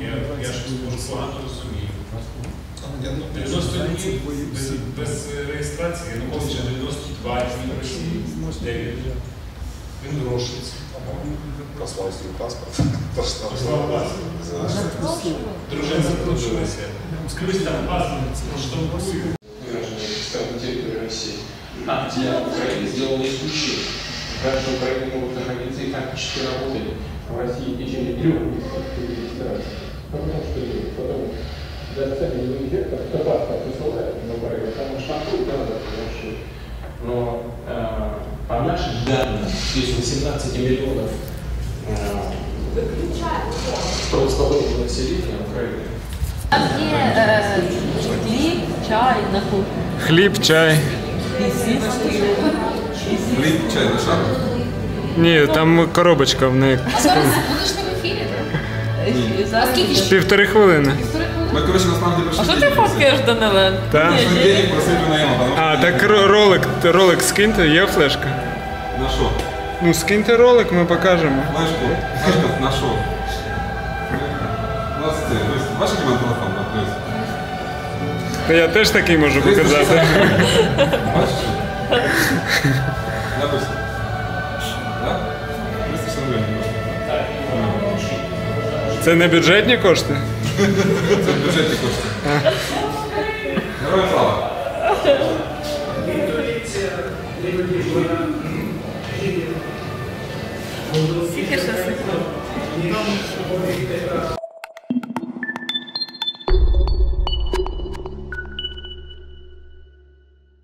Я, я дуже погано розумію. 90 днів без, без реєстрації Януковича 92 дні в Росії, 9. Він рушиться. Послав свій паспорт. Послав паспорт. Дружина закрутилася. Скрізь там паспорт, проштовхую. на территории России. А где Украина сделала исключение. Граждане Украины могут находиться и так, что работали в России в течение трех месяцев. для цели не уезжать, как то паспорт высылают на Украину, потому что штампуют надо вообще. Но э, по нашим данным, из 18 миллионов э, правоспособного населения Украины, Там є е, хліб, чай на кухні. Хліб, чай. Хліб, чай, лише. Ні, там коробочка в неї. Будеш не в ефірі? А скільки ж? Півтори хвилини. Ми, коротше, насправді А що ти фоткаєш, Данилен? Так? Денег просити на яма, А, так ро- ролик, ролик скиньте, є флешка? На що? Ну скиньте ролик, ми покажемо. Флешку? Флешка на що? У нас це, тобто, бачите, у мене телефон, так, тобто. Та я теж такий можу показати. Бачиш? Написано. Так? 360 гривень. Це не бюджетні кошти? Це в бюджеті коштує. Героям слава! Скільки ще секунд?